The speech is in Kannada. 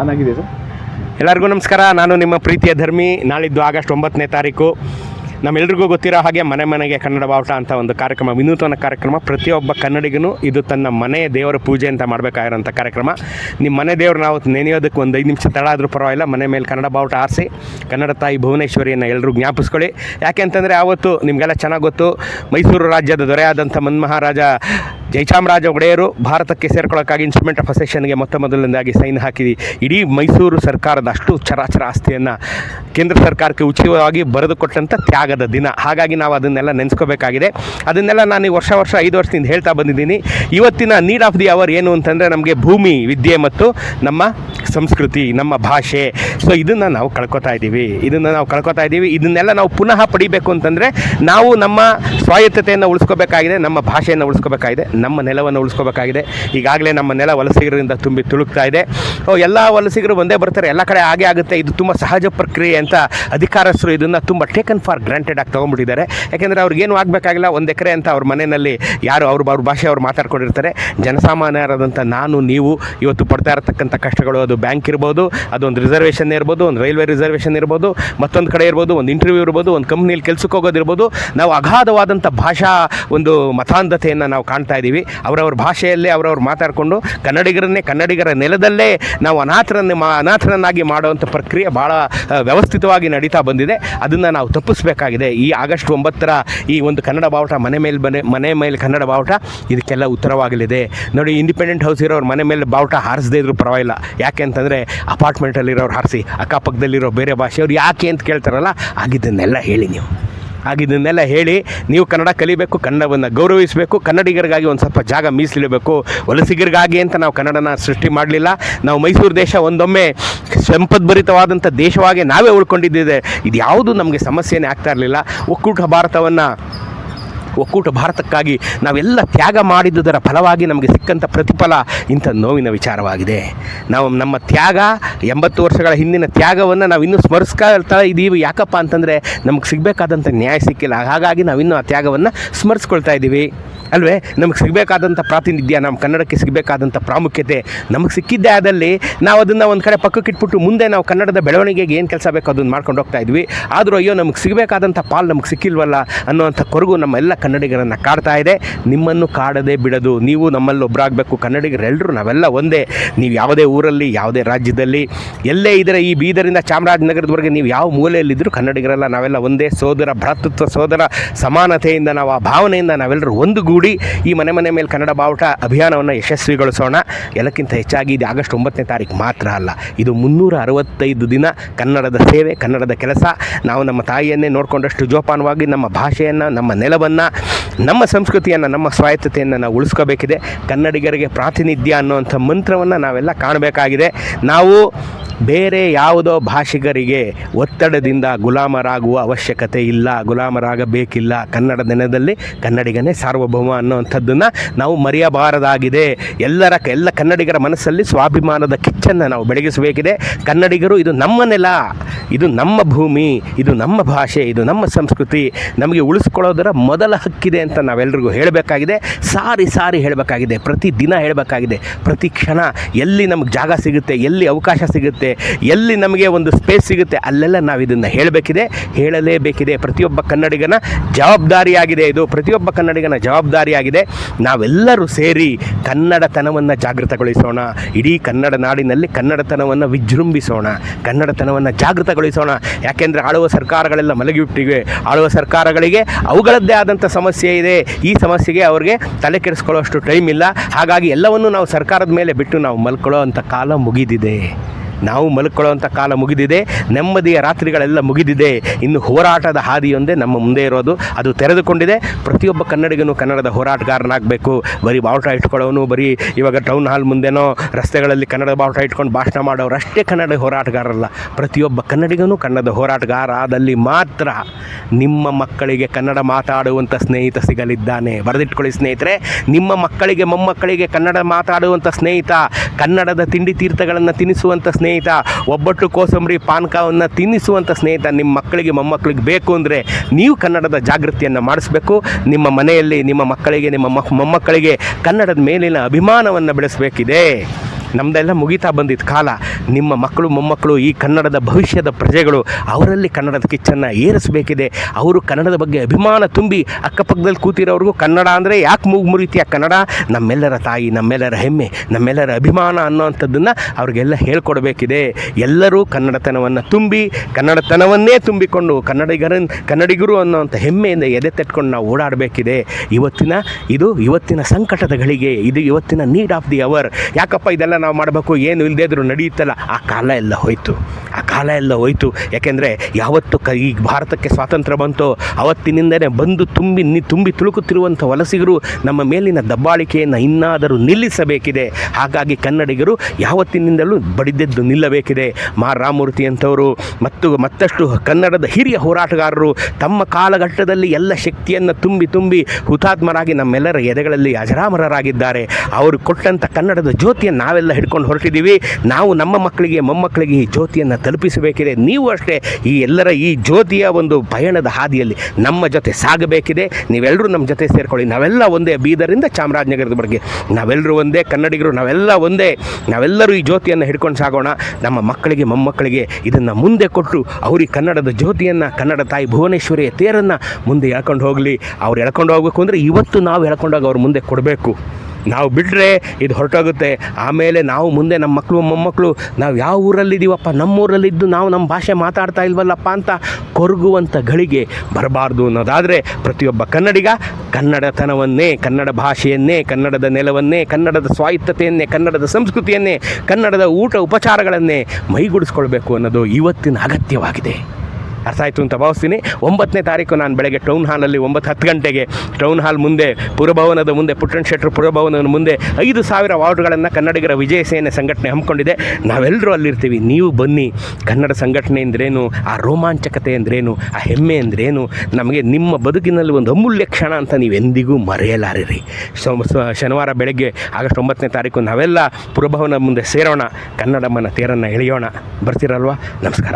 ಆನ್ ಆಗಿದೆ ಸರ್ ಎಲ್ಲರಿಗೂ ನಮಸ್ಕಾರ. ನಾನು ನಿಮ್ಮ ಪ್ರೀತಿಯ ಧರ್ಮಿ. ನಾಳಿದ್ದು ಆಗಸ್ಟ್ ಒಂಬತ್ತನೇ ತಾರೀಕು. ನಮ್ಮೆಲ್ರಿಗೂ ಗೊತ್ತಿರೋ ಹಾಗೆ ಮನೆ ಮನೆಗೆ ಕನ್ನಡ ಬಾವುಟ ಅಂತ ಒಂದು ಕಾರ್ಯಕ್ರಮ, ವಿನೂತನ ಕಾರ್ಯಕ್ರಮ. ಪ್ರತಿಯೊಬ್ಬ ಕನ್ನಡಿಗೂ ಇದು ತನ್ನ ಮನೆ ದೇವರ ಪೂಜೆ ಅಂತ ಮಾಡಬೇಕಾಗಿರೋಂಥ ಕಾರ್ಯಕ್ರಮ. ನಿಮ್ಮ ಮನೆ ದೇವ್ರನ್ನ ನಾವು ನೆನೆಯೋದಕ್ಕೆ ಒಂದು ಐದು ನಿಮಿಷ ತಡ ಆದರೂ ಪರವಾಗಿಲ್ಲ. ಮನೆ ಮೇಲೆ ಕನ್ನಡ ಬಾವುಟ ಆರಿಸಿ, ಕನ್ನಡ ತಾಯಿ ಭುವನೇಶ್ವರಿಯನ್ನು ಎಲ್ಲರೂ ಜ್ಞಾಪಿಸ್ಕೊಳ್ಳಿ. ಯಾಕೆಂತಂದರೆ ಆವತ್ತು ನಿಮಗೆಲ್ಲ ಚೆನ್ನಾಗಿ ಗೊತ್ತು, ಮೈಸೂರು ರಾಜ್ಯದ ದೊರೆಯಾದಂಥ ಮನ್ಮಹಾರಾಜ ಜಯಚಾಮರಾಜ ಒಡೆಯರು ಭಾರತಕ್ಕೆ ಸೇರ್ಕೊಳ್ಳೋಕ್ಕಾಗಿ ಇನ್ಸ್ಟ್ರೂಮೆಂಟ್ ಆಫ್ ಅಸೆಷನ್ಗೆ ಮೊತ್ತ ಮೊದಲನೇದಾಗಿ ಸೈನ್ ಹಾಕಿ ಇಡೀ ಮೈಸೂರು ಸರ್ಕಾರದ ಅಷ್ಟು ಚರಾಚರ ಆಸ್ತಿಯನ್ನು ಕೇಂದ್ರ ಸರ್ಕಾರಕ್ಕೆ ಉಚಿತವಾಗಿ ಬರೆದುಕೊಟ್ಟಂಥ ತ್ಯಾಗದ ದಿನ. ಹಾಗಾಗಿ ನಾವು ಅದನ್ನೆಲ್ಲ ನೆನೆಸ್ಕೋಬೇಕಾಗಿದೆ. ಅದನ್ನೆಲ್ಲ ನಾನು ಈ ವರ್ಷ ವರ್ಷ ಐದು ವರ್ಷದಿಂದ ಹೇಳ್ತಾ ಬಂದಿದ್ದೀನಿ. ಇವತ್ತಿನ ನೀಡ್ ಆಫ್ ದಿ ಅವರ್ ಏನು ಅಂತಂದರೆ ನಮಗೆ ಭೂಮಿ, ವಿದ್ಯೆ ಮತ್ತು ನಮ್ಮ ಸಂಸ್ಕೃತಿ, ನಮ್ಮ ಭಾಷೆ. ಸೊ ಇದನ್ನು ನಾವು ಕಳ್ಕೊತಾ ಇದ್ದೀವಿ. ಇದನ್ನು ನಾವು ಕಳ್ಕೊತಾ ಇದ್ದೀವಿ. ಇದನ್ನೆಲ್ಲ ನಾವು ಪುನಃ ಪಡಿಬೇಕು ಅಂತಂದರೆ ನಾವು ನಮ್ಮ ಸ್ವಾಯತ್ತತೆಯನ್ನು ಉಳಿಸ್ಕೋಬೇಕಾಗಿದೆ, ನಮ್ಮ ಭಾಷೆಯನ್ನು ಉಳಿಸ್ಕೋಬೇಕಾಗಿದೆ. ನಮ್ಮ ನೆಲವನ್ನು ಉಳಿಸ್ಕೋಬೇಕಾಗಿದೆ. ಈಗಾಗಲೇ ನಮ್ಮ ನೆಲ ವಲಸಿಗರಿಂದ ತುಂಬಿ ತುಳುಕ್ತಾ ಇದೆ. ಎಲ್ಲ ವಲಸಿಗರು ಒಂದೇ ಬರ್ತಾರೆ. ಎಲ್ಲ ಕಡೆ ಹಾಗೆ ಆಗುತ್ತೆ. ಇದು ತುಂಬ ಸಹಜ ಪ್ರಕ್ರಿಯೆ ಅಂತ ಅಧಿಕಾರಸ್ಥರು ಇದನ್ನು ತುಂಬ ಟೇಕನ್ ಫಾರ್ ಗ್ರಾಂಟೆಡ್ ಆಗಿ ತೊಗೊಂಡ್ಬಿಟ್ಟಿದ್ದಾರೆ. ಯಾಕೆಂದರೆ ಅವ್ರಿಗೇನು ಆಗಬೇಕಾಗಿಲ್ಲ? ಒಂದು ಎಕರೆ ಅಂತ ಅವ್ರ ಮನೆಯಲ್ಲಿ ಯಾರು ಅವ್ರ ಅವ್ರ ಭಾಷೆ ಅವ್ರು ಮಾತಾಡ್ಕೊಂಡಿರ್ತಾರೆ. ಜನಸಾಮಾನ್ಯರಾದಂಥ ನಾನು, ನೀವು ಇವತ್ತು ಪಡ್ತಾ ಇರತಕ್ಕಂಥ ಕಷ್ಟಗಳು, ಅದು ಬ್ಯಾಂಕ್ ಇರ್ಬೋದು, ಅದೊಂದು ರಿಸರ್ವೇಷನ್ ಇರ್ಬೋದು, ಒಂದು ರೈಲ್ವೆ ರಿಸರ್ವೇಷನ್ ಇರ್ಬೋದು, ಮತ್ತೊಂದು ಕಡೆ ಇರ್ಬೋದು, ಒಂದು ಇಂಟರ್ವ್ಯೂ ಇರ್ಬೋದು, ಒಂದು ಕಂಪ್ನಿಯಲ್ಲಿ ಕೆಲಸಕ್ಕೆ ಹೋಗೋದಿರ್ಬೋದು. ನಾವು ಅಗಾಧವಾದಂಥ ಭಾಷಾ ಒಂದು ಮತಾಂಧತೆಯನ್ನು ನಾವು ಕಾಣ್ತಾ ಇದ್ದೀವಿ ಅವರವ್ರ ಭಾಷೆಯಲ್ಲೇ ಅವರವ್ರು ಮಾತಾಡಿಕೊಂಡು ಕನ್ನಡಿಗರನ್ನೇ ಕನ್ನಡಿಗರ ನೆಲದಲ್ಲೇ ನಾವು ಅನಾಥರನ್ನೇ ಮಾ ಅನಾಥರನ್ನಾಗಿ ಮಾಡುವಂಥ ಪ್ರಕ್ರಿಯೆ ಭಾಳ ವ್ಯವಸ್ಥಿತವಾಗಿ ನಡೀತಾ ಬಂದಿದೆ. ಅದನ್ನು ನಾವು ತಪ್ಪಿಸಬೇಕಾಗಿದೆ. ಈ ಆಗಸ್ಟ್ ಒಂಬತ್ತರ ಈ ಒಂದು ಕನ್ನಡ ಬಾವುಟ ಮನೆ ಮೇಲೆ ಮನೆ ಮನೆ ಮೇಲೆ ಕನ್ನಡ ಬಾವುಟ ಇದಕ್ಕೆಲ್ಲ ಉತ್ತರವಾಗಲಿದೆ. ನೋಡಿ ಇಂಡಿಪೆಂಡೆಂಟ್ ಹೌಸ್ ಇರೋರು ಮನೆ ಮೇಲೆ ಬಾವುಟ ಹಾರಿಸದೇ ಇದ್ರೂ ಪರವಾಗಿಲ್ಲ. ಯಾಕೆ ಅಂತಂದರೆ ಅಪಾರ್ಟ್ಮೆಂಟಲ್ಲಿರೋರು ಹಾರಿಸಿ, ಅಕ್ಕಪಕ್ಕದಲ್ಲಿರೋ ಬೇರೆ ಭಾಷೆಯವ್ರು ಯಾಕೆ ಅಂತ ಕೇಳ್ತಾರಲ್ಲ ಆಗಿದ್ದನ್ನೆಲ್ಲ ಹೇಳಿ ನೀವು. ಆಗಿದ್ದನ್ನೆಲ್ಲ ಹೇಳಿ ನೀವು ಕನ್ನಡ ಕಲಿಬೇಕು, ಕನ್ನಡವನ್ನು ಗೌರವಿಸಬೇಕು, ಕನ್ನಡಿಗರಿಗಾಗಿ ಒಂದು ಸ್ವಲ್ಪ ಜಾಗ ಮೀಸಲಿಡಬೇಕು. ವಲಸಿಗರಿಗಾಗಿ ಅಂತ ನಾವು ಕನ್ನಡನ ಸೃಷ್ಟಿ ಮಾಡಲಿಲ್ಲ. ನಾವು ಮೈಸೂರು ದೇಶ ಒಂದೊಮ್ಮೆ ಸಂಪದ್ಭರಿತವಾದಂಥ ದೇಶವಾಗಿ ನಾವೇ ಉಳ್ಕೊಂಡಿದ್ದಿದೆ ಇದು ಯಾವುದು ನಮಗೆ ಸಮಸ್ಯೆನೇ ಆಗ್ತಾ ಇರಲಿಲ್ಲ. ಒಕ್ಕೂಟ ಭಾರತವನ್ನು ಒಕ್ಕೂಟ ಭಾರತಕ್ಕಾಗಿ ನಾವೆಲ್ಲ ತ್ಯಾಗ ಮಾಡಿದ್ದುದರ ಫಲವಾಗಿ ನಮಗೆ ಸಿಕ್ಕಂಥ ಪ್ರತಿಫಲ ಇಂಥ ನೋವಿನ ವಿಚಾರವಾಗಿದೆ. ನಾವು ನಮ್ಮ ತ್ಯಾಗ, ಎಂಬತ್ತು ವರ್ಷಗಳ ಹಿಂದಿನ ತ್ಯಾಗವನ್ನು ನಾವು ಇನ್ನೂ ಸ್ಮರಿಸ್ಕೊಳ್ತಾ ಇದ್ದೀವಿ. ಯಾಕಪ್ಪ ಅಂತಂದರೆ ನಮಗೆ ಸಿಗಬೇಕಾದಂಥ ನ್ಯಾಯ ಸಿಕ್ಕಿಲ್ಲ. ಹಾಗಾಗಿ ನಾವಿನ್ನೂ ಆ ತ್ಯಾಗವನ್ನು ಸ್ಮರಿಸ್ಕೊಳ್ತಾ ಇದ್ದೀವಿ. ಅಲ್ವೇ? ನಮಗೆ ಸಿಗಬೇಕಾದಂಥ ಪ್ರಾತಿನಿಧ್ಯ, ನಮ್ಮ ಕನ್ನಡಕ್ಕೆ ಸಿಗಬೇಕಾದಂಥ ಪ್ರಾಮುಖ್ಯತೆ ನಮಗೆ ಸಿಕ್ಕಿದ್ದೇ ಆದಲ್ಲಿ ನಾವು ಅದನ್ನು ಒಂದು ಕಡೆ ಪಕ್ಕಕ್ಕೆ ಇಟ್ಬಿಟ್ಟು ಮುಂದೆ ನಾವು ಕನ್ನಡದ ಬೆಳವಣಿಗೆಗೆ ಏನು ಕೆಲಸ ಬೇಕೋ ಅದನ್ನು ಮಾಡ್ಕೊಂಡು ಹೋಗ್ತಾ ಇದ್ವಿ. ಆದರೂ ಅಯ್ಯೋ ನಮಗೆ ಸಿಗಬೇಕಾದಂಥ ಪಾಲು ನಮಗೆ ಸಿಕ್ಕಿಲ್ವಲ್ಲ ಅನ್ನುವಂಥ ಕೊರಗು ನಮ್ಮ ಎಲ್ಲ ಕನ್ನಡಿಗರನ್ನು ಕಾಡ್ತಾ ಇದೆ. ನಿಮ್ಮನ್ನು ಕಾಡದೆ ಬಿಡದು ನೀವು ನಮ್ಮಲ್ಲಿ ಒಬ್ಬರಾಗಬೇಕು ಕನ್ನಡಿಗರೆಲ್ಲರೂ ನಾವೆಲ್ಲ ಒಂದೇ. ನೀವು ಯಾವುದೇ ಊರಲ್ಲಿ, ಯಾವುದೇ ರಾಜ್ಯದಲ್ಲಿ, ಎಲ್ಲೇ ಇದ್ದರೆ ಈ ಬೀದರಿಂದ ಚಾಮರಾಜನಗರದವರೆಗೆ ನೀವು ಯಾವ ಮೂಲೆಯಲ್ಲಿದ್ದರೂ ಕನ್ನಡಿಗರೆಲ್ಲ ನಾವೆಲ್ಲ ಒಂದೇ. ಸೋದರ ಭ್ರಾತೃತ್ವ, ಸೋದರ ಸಮಾನತೆಯಿಂದ ನಾವು ಆ ಭಾವನೆಯಿಂದ ನಾವೆಲ್ಲರೂ ಒಂದುಗೂಡಿ ಈ ಮನೆ ಮನೆ ಮೇಲೆ ಕನ್ನಡ ಬಾವುಟ ಅಭಿಯಾನವನ್ನು ಯಶಸ್ವಿಗೊಳಿಸೋಣ. ಎಲ್ಲಕ್ಕಿಂತ ಹೆಚ್ಚಾಗಿ ಇದು ಆಗಸ್ಟ್ ಒಂಬತ್ತನೇ ತಾರೀಕು ಮಾತ್ರ ಅಲ್ಲ. ಇದು ಮುನ್ನೂರ ಅರವತ್ತೈದು ದಿನ ಕನ್ನಡದ ಸೇವೆ, ಕನ್ನಡದ ಕೆಲಸ. ನಾವು ನಮ್ಮ ತಾಯಿಯನ್ನೇ ನೋಡಿಕೊಂಡಷ್ಟು ಜೋಪಾನವಾಗಿ ನಮ್ಮ ಭಾಷೆಯನ್ನು, ನಮ್ಮ ನೆಲವನ್ನು ನಮ್ಮ ಸಂಸ್ಕೃತಿಯನ್ನು ನಮ್ಮ ಸ್ವಾಯತ್ತತೆಯನ್ನು ನಾವು ಉಳಿಸ್ಕೋಬೇಕಿದೆ. ಕನ್ನಡಿಗರಿಗೆ ಪ್ರಾತಿನಿಧ್ಯ ಅನ್ನುವಂಥ ಮಂತ್ರವನ್ನು ನಾವೆಲ್ಲ ಕಾಣಬೇಕಾಗಿದೆ. ನಾವು ಬೇರೆ ಯಾವುದೋ ಭಾಷಿಗರಿಗೆ ಒತ್ತಡದಿಂದ ಗುಲಾಮರಾಗುವ ಅವಶ್ಯಕತೆ ಇಲ್ಲ, ಗುಲಾಮರಾಗಬೇಕಿಲ್ಲ. ಕನ್ನಡ ನೆನದಲ್ಲಿ ಕನ್ನಡಿಗನೇ ಸಾರ್ವಭೌಮ ಅನ್ನುವಂಥದ್ದನ್ನು ನಾವು ಮರೆಯಬಾರದಾಗಿದೆ. ಎಲ್ಲರ ಎಲ್ಲ ಕನ್ನಡಿಗರ ಮನಸ್ಸಲ್ಲಿ ಸ್ವಾಭಿಮಾನದ ಕಿಚ್ಚನ್ನು ನಾವು ಬೆಳಗಿಸಬೇಕಿದೆ. ಕನ್ನಡಿಗರು, ಇದು ನಮ್ಮ ನೆಲ, ಇದು ನಮ್ಮ ಭೂಮಿ, ಇದು ನಮ್ಮ ಭಾಷೆ, ಇದು ನಮ್ಮ ಸಂಸ್ಕೃತಿ. ನಮಗೆ ಉಳಿಸ್ಕೊಳ್ಳೋದರ ಮೊದಲ ಹಕ್ಕಿದೆ ಅಂತ ನಾವೆಲ್ಲರಿಗೂ ಹೇಳಬೇಕಾಗಿದೆ. ಸಾರಿ ಸಾರಿ ಹೇಳಬೇಕಾಗಿದೆ. ಪ್ರತಿ ದಿನ ಹೇಳಬೇಕಾಗಿದೆ. ಪ್ರತಿ ಕ್ಷಣ ಎಲ್ಲಿ ನಮಗೆ ಜಾಗ ಸಿಗುತ್ತೆ, ಎಲ್ಲಿ ಅವಕಾಶ ಸಿಗುತ್ತೆ ಎಲ್ಲಿ ನಮಗೆ ಒಂದು ಸ್ಪೇಸ್ ಸಿಗುತ್ತೆ, ಅಲ್ಲೆಲ್ಲ ನಾವು ಇದನ್ನು ಹೇಳಬೇಕಿದೆ, ಹೇಳಲೇಬೇಕಿದೆ. ಪ್ರತಿಯೊಬ್ಬ ಕನ್ನಡಿಗನ ಜವಾಬ್ದಾರಿಯಾಗಿದೆ ಇದು. ಪ್ರತಿಯೊಬ್ಬ ಕನ್ನಡಿಗನ ಜವಾಬ್ದಾರಿಯಾಗಿದೆ. ನಾವೆಲ್ಲರೂ ಸೇರಿ ಕನ್ನಡತನವನ್ನು ಜಾಗೃತಗೊಳಿಸೋಣ. ಇಡೀ ಕನ್ನಡ ನಾಡಿನಲ್ಲಿ ಕನ್ನಡತನವನ್ನು ವಿಜೃಂಭಿಸೋಣ. ಕನ್ನಡತನವನ್ನು ಜಾಗೃತಗೊಳಿಸೋಣ. ಯಾಕೆಂದರೆ ಆಳುವ ಸರ್ಕಾರಗಳೆಲ್ಲ ಮಲಗಿಬಿಟ್ಟಿವೆ. ಆಳುವ ಸರ್ಕಾರಗಳಿಗೆ ಅವುಗಳದ್ದೇ ಆದಂಥ ಸಮಸ್ಯೆ ಇದೆ. ಈ ಸಮಸ್ಯೆಗೆ ಅವರಿಗೆ ತಲೆ ಕೆಡಿಸ್ಕೊಳ್ಳೋಷ್ಟು ಟೈಮ್ ಇಲ್ಲ. ಹಾಗಾಗಿ ಎಲ್ಲವನ್ನೂ ನಾವು ಸರ್ಕಾರದ ಮೇಲೆ ಬಿಟ್ಟು ನಾವು ಮಲ್ಕೊಳ್ಳೋ ಅಂಥ ಕಾಲ ಮುಗಿದಿದೆ. ನಾವು ಮಲ್ಕೊಳ್ಳುವಂಥ ಕಾಲ ಮುಗಿದಿದೆ. ನೆಮ್ಮದಿಯ ರಾತ್ರಿಗಳೆಲ್ಲ ಮುಗಿದಿದೆ. ಇನ್ನು ಹೋರಾಟದ ಹಾದಿಯೊಂದೇ ನಮ್ಮ ಮುಂದೆ ಇರೋದು. ಅದು ತೆರೆದುಕೊಂಡಿದೆ. ಪ್ರತಿಯೊಬ್ಬ ಕನ್ನಡಿಗನು ಕನ್ನಡದ ಹೋರಾಟಗಾರನಾಗಬೇಕು. ಬರೀ ಬಾವುಟ ಇಟ್ಕೊಳ್ಳೋನು, ಬರೀ ಇವಾಗ ಟೌನ್ ಹಾಲ್ ಮುಂದೆನೋ ರಸ್ತೆಗಳಲ್ಲಿ ಕನ್ನಡ ಬಾವುಟ ಇಟ್ಕೊಂಡು ಭಾಷಣ ಮಾಡೋರು ಅಷ್ಟೇ ಕನ್ನಡ ಹೋರಾಟಗಾರರಲ್ಲ. ಪ್ರತಿಯೊಬ್ಬ ಕನ್ನಡಿಗನೂ ಕನ್ನಡದ ಹೋರಾಟಗಾರ ಆದಲ್ಲಿ ಮಾತ್ರ ನಿಮ್ಮ ಮಕ್ಕಳಿಗೆ ಕನ್ನಡ ಮಾತಾಡುವಂಥ ಸ್ನೇಹಿತ ಸಿಗಲಿದ್ದಾನೆ. ಬರೆದಿಟ್ಕೊಳ್ಳಿ ಸ್ನೇಹಿತರೆ. ನಿಮ್ಮ ಮಕ್ಕಳಿಗೆ ಮೊಮ್ಮಕ್ಕಳಿಗೆ ಕನ್ನಡ ಮಾತಾಡುವಂಥ ಸ್ನೇಹಿತ, ಕನ್ನಡದ ತಿಂಡಿ ತೀರ್ಥಗಳನ್ನು ತಿನ್ನಿಸುವಂಥ ಸ್ನೇಹಿತ ಒಬ್ಬಟ್ಟು ಕೋಸಂಬರಿ ಪಾನಕವನ್ನು ತಿನ್ನಿಸುವಂಥ ಸ್ನೇಹಿತ ನಿಮ್ಮ ಮಕ್ಕಳಿಗೆ, ಮೊಮ್ಮಕ್ಕಳಿಗೆ ಬೇಕು ಅಂದರೆ ನೀವು ಕನ್ನಡದ ಜಾಗೃತಿಯನ್ನು ಮಾಡಿಸ್ಬೇಕು. ನಿಮ್ಮ ಮನೆಯಲ್ಲಿ ನಿಮ್ಮ ಮಕ್ಕಳಿಗೆ, ನಿಮ್ಮ ಮಕ್ ಮೊಮ್ಮಕ್ಕಳಿಗೆ ಕನ್ನಡದ ಮೇಲಿನ ಅಭಿಮಾನವನ್ನು ಬೆಳೆಸಬೇಕಿದೆ. ನಮ್ಮದೆಲ್ಲ ಮುಗಿತಾ ಬಂದಿದ್ದ ಕಾಲ. ನಿಮ್ಮ ಮಕ್ಕಳು, ಮೊಮ್ಮಕ್ಕಳು, ಈ ಕನ್ನಡದ ಭವಿಷ್ಯದ ಪ್ರಜೆಗಳು, ಅವರಲ್ಲಿ ಕನ್ನಡದ ಕಿಚ್ಚನ್ನು ಏರಿಸಬೇಕಿದೆ. ಅವರು ಕನ್ನಡದ ಬಗ್ಗೆ ಅಭಿಮಾನ ತುಂಬಿ ಅಕ್ಕಪಕ್ಕದಲ್ಲಿ ಕೂತಿರೋರಿಗೂ ಕನ್ನಡ ಅಂದರೆ ಯಾಕೆ ಮೂಗು ಮುರಿತೀಯ ಕನ್ನಡ? ನಮ್ಮೆಲ್ಲರ ತಾಯಿ, ನಮ್ಮೆಲ್ಲರ ಹೆಮ್ಮೆ, ನಮ್ಮೆಲ್ಲರ ಅಭಿಮಾನ ಅನ್ನೋವಂಥದ್ದನ್ನು ಅವ್ರಿಗೆಲ್ಲ ಹೇಳ್ಕೊಡ್ಬೇಕಿದೆ. ಎಲ್ಲರೂ ಕನ್ನಡತನವನ್ನು ತುಂಬಿ, ಕನ್ನಡತನವನ್ನೇ ತುಂಬಿಕೊಂಡು, ಕನ್ನಡಿಗರ, ಕನ್ನಡಿಗರು ಅನ್ನೋವಂಥ ಹೆಮ್ಮೆಯಿಂದ ಎದೆ ತಟ್ಕೊಂಡು ನಾವು ಓಡಾಡಬೇಕಿದೆ. ಇವತ್ತಿನ, ಇದು ಇವತ್ತಿನ ಸಂಕಟದ ಗಳಿಗೆ ಇದು ಇವತ್ತಿನ ನೀಡ್ ಆಫ್ ದಿ ಅವರ್ ಯಾಕಪ್ಪ ಇದೆಲ್ಲ ನಾವು ಮಾಡಬೇಕು, ಏನು ಇಲ್ಲದೇ ಇದ್ರೂ ನಡೆಯುತ್ತಲ್ಲ, ಆ ಕಾಲ ಎಲ್ಲ ಹೋಯಿತು. ಆ ಕಾಲ ಎಲ್ಲ ಹೋಯಿತು. ಯಾಕೆಂದರೆ ಯಾವತ್ತು ಕ, ಈ ಭಾರತಕ್ಕೆ ಸ್ವಾತಂತ್ರ್ಯ ಬಂತೋ ಅವತ್ತಿನಿಂದನೇ ಬಂದು ತುಂಬಿ ನಿ, ತುಂಬಿ ತುಳುಕುತ್ತಿರುವಂಥ ವಲಸಿಗರು ನಮ್ಮ ಮೇಲಿನ ದಬ್ಬಾಳಿಕೆಯನ್ನು ಇನ್ನಾದರೂ ನಿಲ್ಲಿಸಬೇಕಿದೆ. ಹಾಗಾಗಿ ಕನ್ನಡಿಗರು ಯಾವತ್ತಿನಿಂದಲೂ ಬಡಿದೆದ್ದು ನಿಲ್ಲಬೇಕಿದೆ. ಮಾ. ರಾಮಮೂರ್ತಿ ಅಂಥವರು ಮತ್ತು ಮತ್ತಷ್ಟು ಕನ್ನಡದ ಹಿರಿಯ ಹೋರಾಟಗಾರರು ತಮ್ಮ ಕಾಲಘಟ್ಟದಲ್ಲಿ ಎಲ್ಲ ಶಕ್ತಿಯನ್ನು ತುಂಬಿ ತುಂಬಿ ಹುತಾತ್ಮರಾಗಿ ನಮ್ಮೆಲ್ಲರ ಎದೆಗಳಲ್ಲಿ ಅಜರಾಮರರಾಗಿದ್ದಾರೆ. ಅವರು ಕೊಟ್ಟಂಥ ಕನ್ನಡದ ಜ್ಯೋತಿಯನ್ನು ನಾವೆಲ್ಲ ಹಿಡ್ಕೊಂಡು ಹೊರಟಿದ್ದೀವಿ. ನಾವು ನಮ್ಮ ಮಕ್ಕಳಿಗೆ, ಮೊಮ್ಮಕ್ಕಳಿಗೆ ಈ ಜ್ಯೋತಿಯನ್ನು ತಲುಪಿಸಬೇಕಿದೆ. ನೀವು ಅಷ್ಟೇ ಈ ಎಲ್ಲರ ಈ ಜ್ಯೋತಿಯ ಒಂದು ಪಯಣದ ಹಾದಿಯಲ್ಲಿ ನಮ್ಮ ಜೊತೆ ಸಾಗಬೇಕಿದೆ. ನೀವೆಲ್ಲರೂ ನಮ್ಮ ಜೊತೆ ಸೇರಿಕೊಳ್ಳಿ. ನಾವೆಲ್ಲ ಒಂದೇ ಬೀದರಿಂದ ಚಾಮರಾಜನಗರದ ಬಗ್ಗೆ ನಾವೆಲ್ಲರೂ ಒಂದೇ ಕನ್ನಡಿಗರು, ನಾವೆಲ್ಲ ಒಂದೇ. ನಾವೆಲ್ಲರೂ ಈ ಜ್ಯೋತಿಯನ್ನು ಹಿಡ್ಕೊಂಡು ಸಾಗೋಣ. ನಮ್ಮ ಮಕ್ಕಳಿಗೆ, ಮೊಮ್ಮಕ್ಕಳಿಗೆ ಇದನ್ನು ಮುಂದೆ ಕೊಟ್ಟು ಅವ್ರಿಗೆ ಕನ್ನಡದ ಜ್ಯೋತಿಯನ್ನು, ಕನ್ನಡ ತಾಯಿ ಭುವನೇಶ್ವರಿಯ ತೇರನ್ನು ಮುಂದೆ ಎಳ್ಕೊಂಡು ಹೋಗಲಿ. ಅವ್ರು ಎಳ್ಕೊಂಡು ಹೋಗಬೇಕು ಅಂದರೆ ಇವತ್ತು ನಾವು ಎಳ್ಕೊಂಡೋಗಿ ಅವ್ರ ಮುಂದೆ ಕೊಡಬೇಕು. ನಾವು ಬಿಟ್ಟರೆ ಇದು ಹೊರಟೋಗುತ್ತೆ. ಆಮೇಲೆ ನಾವು ಮುಂದೆ ನಮ್ಮ ಮಕ್ಕಳು ಮೊಮ್ಮಕ್ಕಳು ನಾವು ಯಾವ ಊರಲ್ಲಿದ್ದೀವಪ್ಪ? ನಮ್ಮೂರಲ್ಲಿದ್ದು ನಾವು ನಮ್ಮ ಭಾಷೆ ಮಾತಾಡ್ತಾ ಇಲ್ವಲ್ಲಪ್ಪ ಅಂತ ಕೊರಗುವಂಥ ಗಳಿಗೆ ಬರಬಾರ್ದು ಅನ್ನೋದಾದರೆ ಪ್ರತಿಯೊಬ್ಬ ಕನ್ನಡಿಗ ಕನ್ನಡತನವನ್ನೇ, ಕನ್ನಡ ಭಾಷೆಯನ್ನೇ, ಕನ್ನಡದ ನೆಲವನ್ನೇ, ಕನ್ನಡದ ಸ್ವಾಯತ್ತತೆಯನ್ನೇ, ಕನ್ನಡದ ಸಂಸ್ಕೃತಿಯನ್ನೇ, ಕನ್ನಡದ ಊಟ ಉಪಚಾರಗಳನ್ನೇ ಮೈಗೂಡಿಸ್ಕೊಳ್ಬೇಕು ಅನ್ನೋದು ಇವತ್ತಿನ ಅಗತ್ಯವಾಗಿದೆ. ಅರ್ಥ ಆಯಿತು ಅಂತ ಭಾವಿಸ್ತೀನಿ. ಒಂಬತ್ತನೇ ತಾರೀಕು ನಾನು ಬೆಳಗ್ಗೆ ಟೌನ್ ಹಾಲಲ್ಲಿ ಒಂಬತ್ತು ಹತ್ತು ಗಂಟೆಗೆ ಟೌನ್ ಹಾಲ್ ಮುಂದೆ, ಪುರಭವನದ ಮುಂದೆ ಪುಟ್ಟಣ ಶೆಟ್ಟರ್ ಪುರಭವನದ ಮುಂದೆ ಐದು ಸಾವಿರ ವಾರ್ಡ್ಗಳನ್ನು ಕನ್ನಡಿಗರ ವಿಜಯ ಸೇನೆ ಸಂಘಟನೆ ಹಮ್ಮಿಕೊಂಡಿದೆ. ನಾವೆಲ್ಲರೂ ಅಲ್ಲಿರ್ತೀವಿ. ನೀವು ಬನ್ನಿ. ಕನ್ನಡ ಸಂಘಟನೆ ಅಂದ್ರೇನು? ಆ ರೋಮಾಂಚಕತೆ ಅಂದ್ರೇನು? ಆ ಹೆಮ್ಮೆ ಅಂದ್ರೇನು? ನಮಗೆ ನಿಮ್ಮ ಬದುಕಿನಲ್ಲಿ ಒಂದು ಅಮೂಲ್ಯ ಕ್ಷಣ ಅಂತ ನೀವು ಎಂದಿಗೂ ಮರೆಯಲಾರಿರಿ. ಸೋಮ ಶನಿವಾರ ಬೆಳಗ್ಗೆ ಆಗಸ್ಟ್ ಒಂಬತ್ತನೇ ತಾರೀಕು ನಾವೆಲ್ಲ ಪುರಭವನ ಮುಂದೆ ಸೇರೋಣ. ಕನ್ನಡಮ್ಮನ ತೇರನ್ನು ಎಳೆಯೋಣ. ಬರ್ತೀರಲ್ವಾ? ನಮಸ್ಕಾರ.